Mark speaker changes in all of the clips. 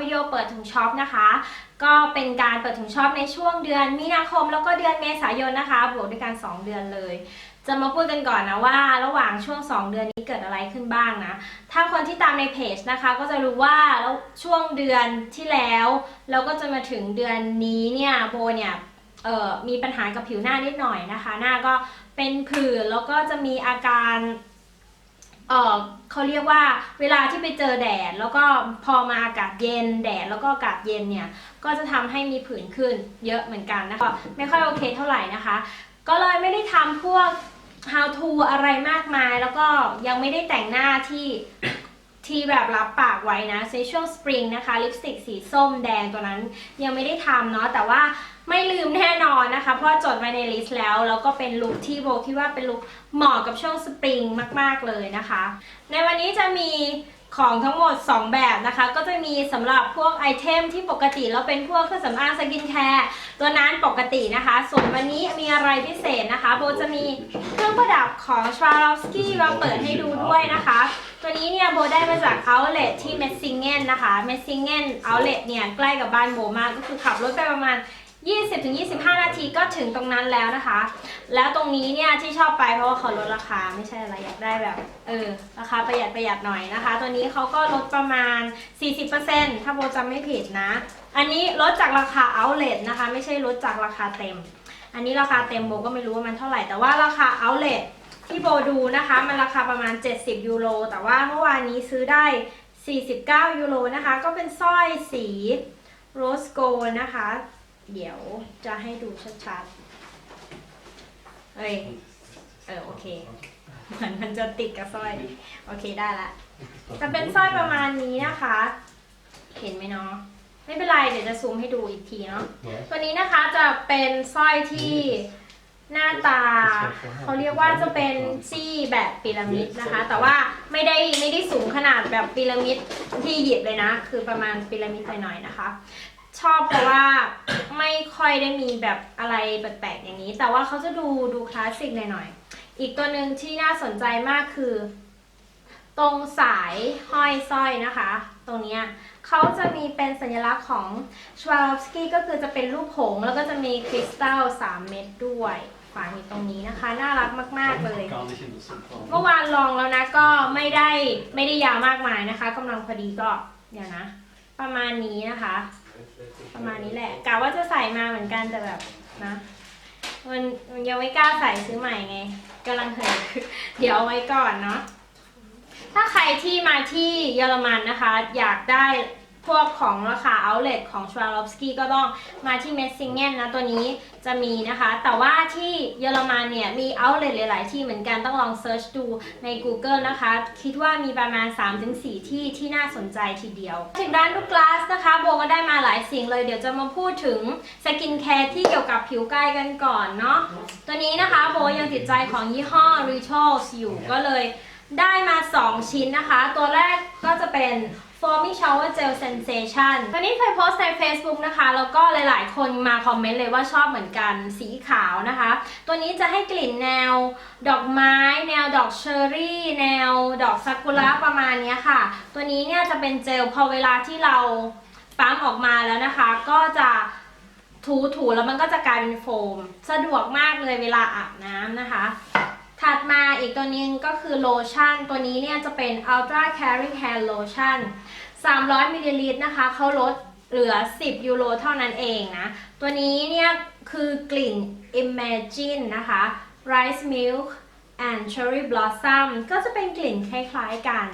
Speaker 1: วิดีโอเปิดถุงช็อปนะคะ ก็เป็นการเปิดถุงช็อปในช่วงเดือนมีนาคมแล้วก็เดือนเมษายนนะคะ บวกด้วยกัน 2 เดือนเลย จะมาพูดกันก่อนนะว่า ระหว่างช่วง 2 เดือนนี้เกิดอะไรขึ้นบ้างนะ ถ้าคนที่ตามในเพจนะคะ ก็จะรู้ว่าแล้วช่วงเดือนที่แล้วแล้วก็จะมาถึงเดือนนี้เนี่ยโบเนี่ยเอ่อมีปัญหากับผิวหน้านิดหน่อยนะคะ หน้าก็เป็นผื่นแล้วก็จะมีอาการ เออเขาเรียกว่าเวลาที่ไปเจอแดด แล้วก็พอมาอากาศเย็นแดดแล้วก็อากาศเย็นเนี่ยก็จะทำให้มีผื่นขึ้นเยอะเหมือนกันนะคะไม่ค่อยโอเคเท่าไหร่นะคะ ก็เลยไม่ได้ทำพวก how to อะไรมากมาย แล้วก็ยังไม่ได้แต่งหน้าที่ที่แบบรับปากไว้นะในช่วงสปริงนะคะลิปสติกสีส้มแดงตัวนั้นยังไม่ได้ทำเนาะแต่ว่า ไม่ลืมแน่นอนนะคะ เพราะว่าจดไว้ในลิสต์แล้ว แล้วก็เป็นลุคที่โบคิดว่าเป็นลุคเหมาะกับช่วงสปริงมาก ๆ เลยนะคะ ในวันนี้จะมีของทั้งหมด 2 แบบนะคะ ก็จะมีสำหรับพวกไอเทมที่ปกติแล้วเป็นพวกเครื่องสำอางสกินแคร์ตัวนั้นปกตินะคะ ส่วนวันนี้มีอะไรพิเศษนะคะ โบจะมีเครื่องประดับของ Swarovski มาเปิดให้ดูด้วยนะคะ ตัวนี้เนี่ยโบได้มาจาก outlet ที่ Messingen นะคะ Messingen outlet เนี่ยใกล้กับบ้านโบมากก็คือขับรถไปประมาณ 20-25 นาทีก็ถึงตรงนั้นแล้วนะคะ แล้วตรงนี้เนี่ยที่ชอบไปเพราะว่าเขาลดราคาไม่ใช่อะไรอยากได้แบบเออราคาประหยัดประหยัดหน่อยนะคะ ตัวนี้เขาก็ลดประมาณ 40%ถ้าโบจำไม่ผิดนะ อันนี้ลดจากราคา outlet นะคะ ไม่ใช่ลดจากราคาเต็ม อันนี้ราคาเต็มโบก็ไม่รู้ว่ามันเท่าไหร่แต่ว่าราคา outlet ที่โบดูนะคะ มันราคาประมาณ 70 ยูโรแต่ว่าเมื่อวานนี้ซื้อได้ 49 ยูโรนะคะ ก็เป็นสร้อยสีโรสโกนะคะ เดี๋ยวจะให้ดูชัดๆเอ้ย เออโอเค เหมือนมันจะติดกับสร้อย โอเคได้ละ จะเป็นสร้อยประมาณนี้นะคะ เห็นไหมเนาะ ไม่เป็นไรเดี๋ยวจะซูมให้ดูอีกทีเนาะ ตัวนี้นะคะจะเป็นสร้อยที่หน้าตาเขาเรียกว่าจะเป็นซี่แบบพีระมิดนะคะ แต่ว่าไม่ได้ไม่ได้สูงขนาดแบบพีระมิดที่หยิบเลยนะ คือประมาณพีระมิดหน่อยๆนะคะ ชอบเพราะว่าไม่ค่อยได้มีแบบอะไรแปลกๆอย่างนี้ แต่ว่าเขาจะดูดูคลาสสิกหน่อยๆอีกตัวหนึ่งที่น่าสนใจมากคือ ตรงสายห้อยสร้อยนะคะ ตรงนี้เขาจะมีเป็นสัญลักษณ์ของ Swarovski ก็คือจะเป็นรูปหงส์แล้วก็จะมีคริสตัล3เม็ดด้วยฝากอยู่ตรงนี้นะคะ น่ารักมาก ๆ เลย เมื่อวานลองแล้วนะก็ไม่ได้ไม่ได้ยาวมากมายนะคะกำลังพอดีก็เดี๋ยวนะ ประมาณนี้นะคะ ประมาณนี้แหละกะว่าจะใส่มาเหมือนกันแต่แบบนะมันมันยังไม่กล้าใส่ซื้อใหม่ไงกำลังเหินเดี๋ยวเอาไว้ก่อนเนาะถ้าใครที่มาที่เยอรมันนะคะ อยากได้ พวกของราคา outlet ของ Swarovski ก็ต้องมาที่ Messingen นะตัวนี้จะมีนะคะ แต่ว่าที่เยอรมันเนี่ยมี outlet หลาย ๆ ที่เหมือนกันต้องลอง search ดูใน Google นะคะ คิดว่ามีประมาณ 3-4 ที่ที่น่าสนใจทีเดียว ถึงด้านลูกกลาสนะคะโบก็ได้มาหลายสิ่งเลยเดี๋ยวจะมาพูดถึงสกินแคร์ที่เกี่ยวกับผิวกายกันก่อนเนาะตัวนี้นะคะโบยังติดใจของยี่ห้อ Rituals อยู่ก็เลยได้มา 2 ชิ้นนะคะ ตัวแรกก็จะเป็น Foamy Shower Gel Sensation ตัวนี้เคยโพสต์ใน Facebook นะคะ แล้วก็หลายๆ คนมาคอมเมนต์เลยว่าชอบเหมือนกันสีขาวนะคะ ตัวนี้จะให้กลิ่นแนวดอกไม้ แนวดอกเชอร์รี่ แนวดอกซากุระประมาณนี้ค่ะ ตัวนี้เนี่ยจะเป็นเจลพอเวลาที่เราปั๊มออกมาแล้วนะคะ ก็จะถูๆแล้วมันก็จะกลายเป็นโฟม สะดวกมากเลยเวลาอาบน้ำนะคะ ถัดมาอีกตัวนึงก็คือโลชั่น ตัวนี้เนี่ยจะเป็น Ultra Caring Hand Lotion 300มิลลิลิตรนะคะ เขาลดเหลือ 10 ยูโรเท่านั้นเองนะ ตัวนี้เนี่ยคือกลิ่น Imagine นะคะ Rice Milk and Cherry Blossom ก็จะเป็นกลิ่นคล้ายๆกัน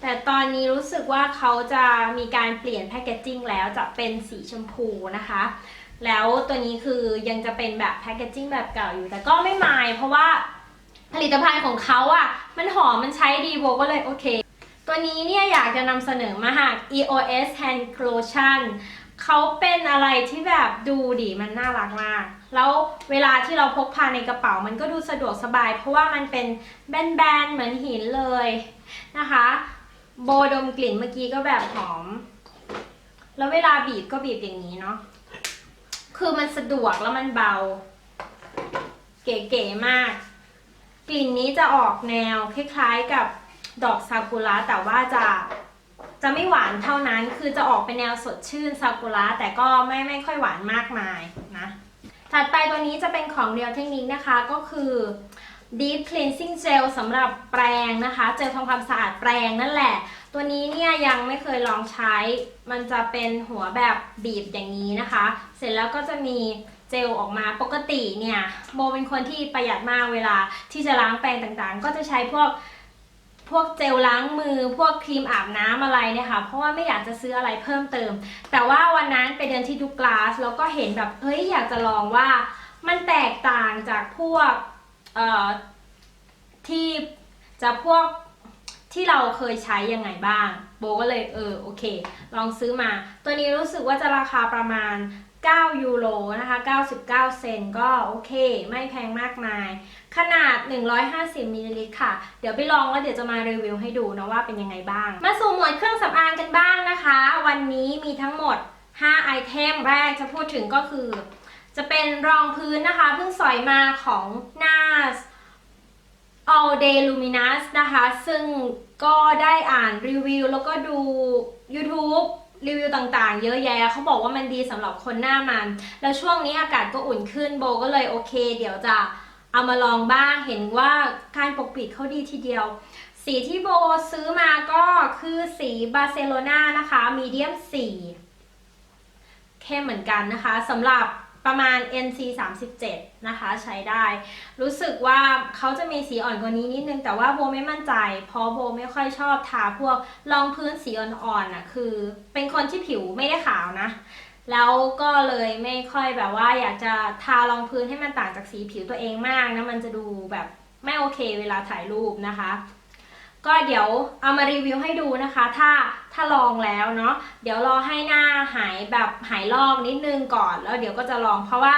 Speaker 1: แต่ตอนนี้รู้สึกว่าเขาจะมีการเปลี่ยนแพคเกจจิ้งแล้วจะเป็นสีชมพูนะคะ แล้วตัวนี้คือยังจะเป็นแบบแพคเกจจิ้งแบบเก่าอยู่ แต่ก็ไม่มายเพราะว่า ผลิตภัณฑ์ของเขาอะ่ะ มันหอมมันใช้ดีโบก็เลยโอเค ตัวนี้เนี่ยอยากจะนำเสนอมาหาก EOS Hand Lotion เขาเป็นอะไรที่แบบดูดีมันน่ารักมาก แล้วเวลาที่เราพกพาในกระเป๋ามันก็ดูสะดวกสบาย เพราะว่ามันเป็นแบนๆเหมือนหินเลยนะคะ โบดมกลิ่นเมื่อกี้ก็แบบหอม แล้วเวลาบีบก็บีบอย่างนี้เนาะ คือมันสะดวกแล้วมันเบา เก๋ๆมาก กลิ่นนี้จะออกแนวคล้ายๆกับดอกซากุระแต่ว่าจะจะไม่หวานเท่านั้น คือจะออกเป็นแนวสดชื่นซากุระแต่ก็ไม่ไม่ค่อยหวานมากมายนะ ถัดไปตัวนี้จะเป็นของเรียวเทคนิคนะคะก็คือ Deep Cleansing Gel สำหรับแปรงนะคะ เจลทำความสะอาดแปรงนั่นแหละ ตัวนี้เนี่ยยังไม่เคยลองใช้ มันจะเป็นหัวแบบบีบอย่างนี้นะคะ เสร็จแล้วก็จะมีเจลออกมาปกติเนี่ยโบเป็นคนที่ประหยัดมากเวลาที่จะล้างแปรงต่างๆ ก็จะใช้พวกพวกเจลล้างมือพวกครีมอาบน้ำอะไรเนี่ยค่ะเพราะว่าไม่อยากจะซื้ออะไรเพิ่มเติม แต่ว่าวันนั้นไปเดินที่ดูกลาสแล้วก็เห็นแบบเฮ้ยอยากจะลองว่ามันแตกต่างจากพวกที่จากพวก ที่เราเคยใช้ยังไงบ้าง โบก็เลยเออโอเค ลองซื้อมา ตัวนี้รู้สึกว่าจะราคาประมาณ 9 ยูโรนะคะ 99 เซนก็โอเค ไม่แพงมากมาย ขนาด 150มิลลิลิตรค่ะ เดี๋ยวไปลองแล้วเดี๋ยวจะมารีวิวให้ดูนะว่าเป็นยังไงบ้าง มาสู่หมวดเครื่องสำอางกันบ้างนะคะ วันนี้มีทั้งหมด 5 ไอเทมแรกจะพูดถึงก็คือ จะเป็นรองพื้นนะคะเพิ่งสอยมาของ NARS All Day Luminous นะคะ ซึ่งก็ได้อ่านรีวิวแล้วก็ดู YouTube รีวิวต่างๆ เยอะแยะเขาบอกว่ามันดีสำหรับคนหน้ามัน แล้วช่วงนี้อากาศก็อุ่นขึ้นโบก็เลยโอเค เดี๋ยวจะเอามาลองบ้างเห็นว่าการปกปิดเขาดีทีเดียว สีที่โบซื้อมาก็คือสีบาร์เซโลนานะคะมีเดียมสีเข้มเหมือนกันนะคะสำหรับ ประมาณ NC 37นะคะ ใช้ได้ รู้สึกว่าเขาจะมีสีอ่อนกว่านี้นิดนึง แต่ว่าโบไม่มั่นใจ เพราะโบไม่ค่อยชอบทาพวกรองพื้นสีอ่อนๆน่ะคือ เป็นคนที่ผิวไม่ได้ขาวนะ แล้วก็เลยไม่ค่อยแบบว่า อยากจะทารองพื้นให้มันต่างจากสีผิวตัวเองมากนะมันจะดูแบบไม่โอเคเวลาถ่ายรูปนะคะ ก็เดี๋ยวเอามารีวิวให้ดูนะคะ ถ้าถ้าลองแล้วเนาะเดี๋ยวรอให้หน้าหายแบบหายลอกนิดนึงก่อน แล้วเดี๋ยวก็จะลองเพราะว่า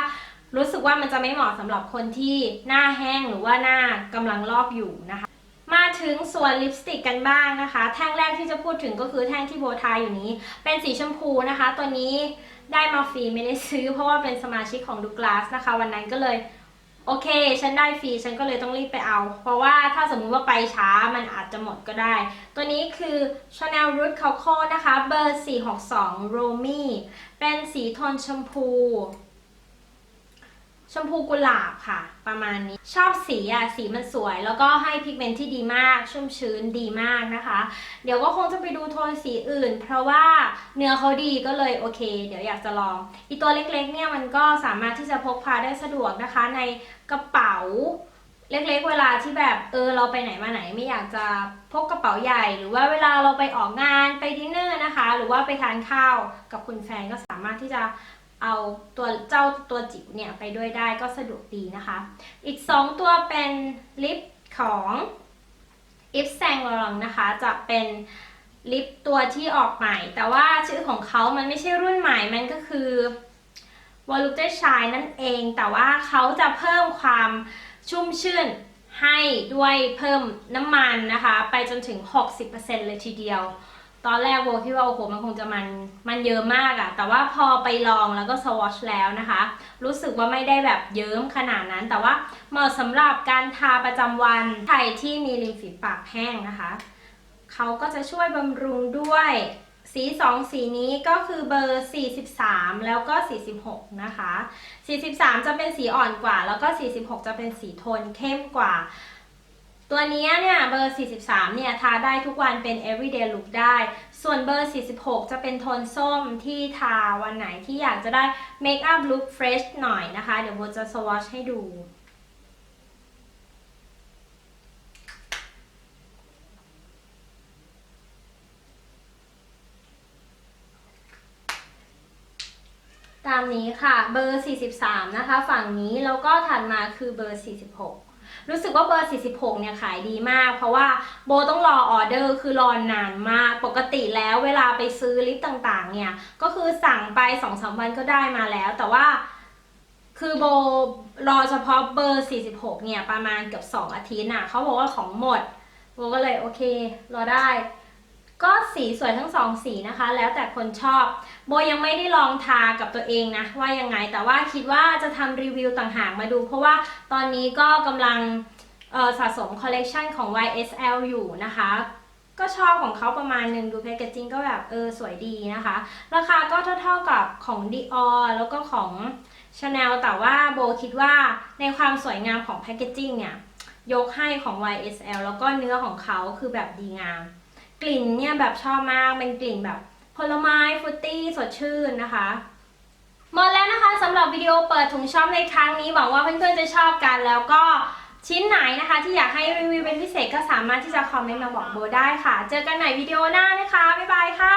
Speaker 1: รู้สึกว่ามันจะไม่เหมาะสำหรับคนที่หน้าแห้งหรือว่าหน้ากำลังลอกอยู่นะคะ มาถึงส่วนลิปสติกกันบ้างนะคะ แท่งแรกที่จะพูดถึงก็คือแท่งที่โบทายอยู่นี้ เป็นสีชมพูนะคะ ตัวนี้ได้มาฟรีไม่ได้ซื้อ เพราะว่าเป็นสมาชิกของดูกลาสนะคะ วันนั้นก็เลย โอเค ฉันได้ฟรี ฉันก็เลยต้องรีบไปเอา เพราะว่าถ้าสมมุติว่าไปช้ามันอาจจะหมดก็ได้ ตัวนี้คือ Chanel Root Coco นะคะ เบอร์ 462 Romy เป็นสีโทนชมพู ชมพูกุหลาบค่ะ ประมาณนี้ชอบสีอะสีมันสวย แล้วก็ให้พิกเมนต์ที่ดีมาก ชุ่มชื้นดีมากนะคะ เดี๋ยวก็คงจะไปดูโทนสีอื่น เพราะว่าเนื้อเขาดีก็เลยโอเค เดี๋ยวอยากจะลองอีตัวเล็กๆ เนี่ยมันก็สามารถที่จะพกพาได้สะดวกนะคะ ในกระเป๋าเล็กๆ เวลาที่แบบเออเราไปไหนมาไหนไม่อยากจะพกกระเป๋าใหญ่ หรือว่าเวลาเราไปออกงานไปดินเนอร์นะคะ หรือว่าไปทานข้าวกับคุณแฟนก็สามารถที่จะ เอาตัวเจ้าตัวจิ๋วเนี่ยไปด้วยได้ก็สะดวกดีนะคะ อีก 2 ตัวเป็นลิปของ i f s a n g l o r a n นะคะ จะเป็นลิปตัวที่ออกใหม่ แต่ว่าชื่อของเขามันไม่ใช่รุ่นใหม่ มันก็คือ v o l u t e Shine นั่นเอง แต่ว่าเขาจะเพิ่มความชุ่มชื่นให้ด้วยเพิ่มน้ำมันนะคะ ไปจนถึง 60%เลยทีเดียว ตอนแรกโบคิดว่าโอ้โหมันคงจะมันมันเยอะมากอะแต่ว่าพอไปลองแล้วก็สวอชแล้วนะคะ รู้สึกว่าไม่ได้แบบเยิ้มขนาดนั้น แต่ว่าเหมาะสำหรับการทาประจำวันใครที่มีริมฝีปากแห้งนะคะเขาก็จะช่วยบำรุงด้วยสี2สีนี้ก็คือเบอร์ 43 แล้วก็ 46 นะคะ 43 จะเป็นสีอ่อนกว่า แล้วก็ 46 จะเป็นสีโทนเข้มกว่า ตัวนี้เนี่ยเบอร์ 43 เนี่ยทาได้ทุกวันเป็น everyday look ได้ ส่วนเบอร์ 46 จะเป็นโทนส้มที่ทาวันไหนที่อยากจะได้ make up look fresh หน่อยนะคะ เดี๋ยวโบจะ swatch ให้ดูตามนี้ค่ะเบอร์ 43 นะคะ ฝั่งนี้แล้วก็ถัดมาคือเบอร์ 46 รู้สึกว่าเบอร์ 46 เนี่ยขายดีมาก เพราะว่าโบต้องรอออเดอร์คือรอนานมาก ปกติแล้วเวลาไปซื้อลิปต่างๆ เนี่ย ก็คือสั่งไป2-3วันก็ได้มาแล้ว แต่ว่าคือโบรอเฉพาะเบอร์ 46 เนี่ยประมาณเกือบ2อาทิตย์น่ะเขาบอกว่าของหมด โบก็เลยโอเค รอได้ ก็สีสวยทั้งสองสีนะคะ แล้วแต่คนชอบ โบยังไม่ได้ลองทากับตัวเองนะ ว่ายังไงแต่ว่าคิดว่าจะทำรีวิวต่างหากมาดู เพราะว่าตอนนี้ก็กำลังสะสมคอลเลกชันของ YSL อยู่นะคะ ก็ชอบของเขาประมาณหนึ่งดูแพคเกจจิ้งก็แบบเออสวยดีนะคะ ราคาก็เท่าๆกับของ Dior แล้วก็ของ Chanel แต่ว่าโบคิดว่าในความสวยงามของแพคเกจจิ้งเนี่ย ยกให้ของ YSL แล้วก็เนื้อของเขาคือแบบดีงาม กลิ่นเนี่ยแบบชอบมากเป็นกลิ่นแบบผลไม้ฟรุตตี้สดชื่นนะคะหมดแล้วนะคะสำหรับวิดีโอเปิดถุงช็อปในครั้งนี้หวังว่าเพื่อนๆจะชอบกัน แล้วก็ชิ้นไหนนะคะ ที่อยากให้รีวิวเป็นพิเศษก็สามารถที่จะคอมเมนต์มาบอกโบได้ค่ะ เจอกันใหม่วิดีโอหน้านะคะ บ๊ายบายค่ะ